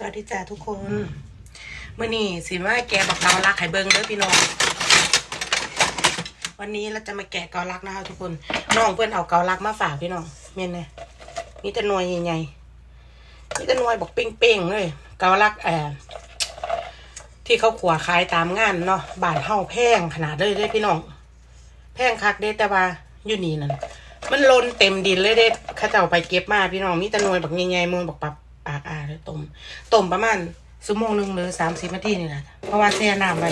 สวัสดีจ้าทุกคนเมื่อนี้สิมาแกบักเกาลักไข่เบิงเด้อพี่น้อง วันนี้เราจะมาแกะเกาลักนะคะทุกคน น้องเพื่อนเอาเกาลักมาฝากพี่น้องเมียนนะมีแต่นวยใหญ่ๆมีแต่นวยบอกเป้งๆเลย เกาลักแอบที่เขาขวัวขายตามงานเนาะบานเฮาแพงขนาดเลยเด้อพี่น้อง แพงคักเด้แต่ว่าอยู่นี่นั่นมันลนเต็มดินเลยเด้ข้าเจ้าไปเก็บมาพี่น้องมีแต่นวยบักใหญ่ๆมือบักปับ เลยต้มต้มประมาณชั่วโมงหนึ่งหรือสามสิบนาทีนี่แหละเพราะว่าแช่น้ำไป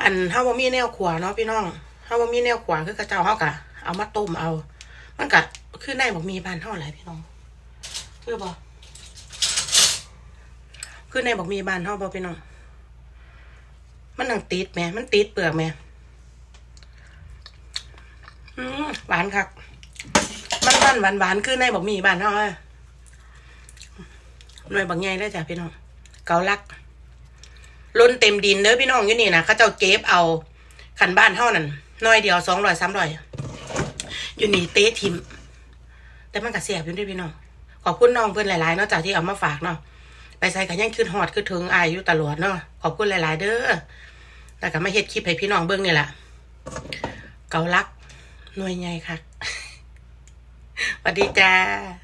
อันเฮาบ่มีแนวขวาเนาะพี่น้องเฮาบ่มีแนวขวาคือเข้าเจ้าเฮากะเอามาต้มเอา มันกะคือในบอกมีบ้านเฮาหลายพี่น้องคือบ่คือในบอกมีบ้านเฮาบ่พี่น้อง มันหนังติดแหม่มันติดเปลือกแหม่อืมหวานคัก มันมันหวานหวานคือในบอกมีบ้านเฮาอะหน่วยบักใหญ่ได้จ้ะพี่น้อง เกาลักล้นเต็มดินเด้อพี่น้องอยู่นี่นะเขาเจ้าเก็บเอาขันบ้านเท่านั้นน้อยเดียวสองร้อยสามร้อยอยู่นี่เตะทิม แต่มันก็เสียบอยู่ด้วยพี่น้องขอบคุณน้องเพื่อนหลายๆเนาะจากที่เอามาฝากเนาะไปใส่กันยังคืนหอดคือถึงอายอยู่ตลอดเนาะขอบคุณหลาย ๆ เด้อแต่ก็มาเฮ็ดคลิปให้พี่น้องเบิ่งนี่แหละเกาลักหน่วยใหญ่ค่ะ สวัสดีจ้า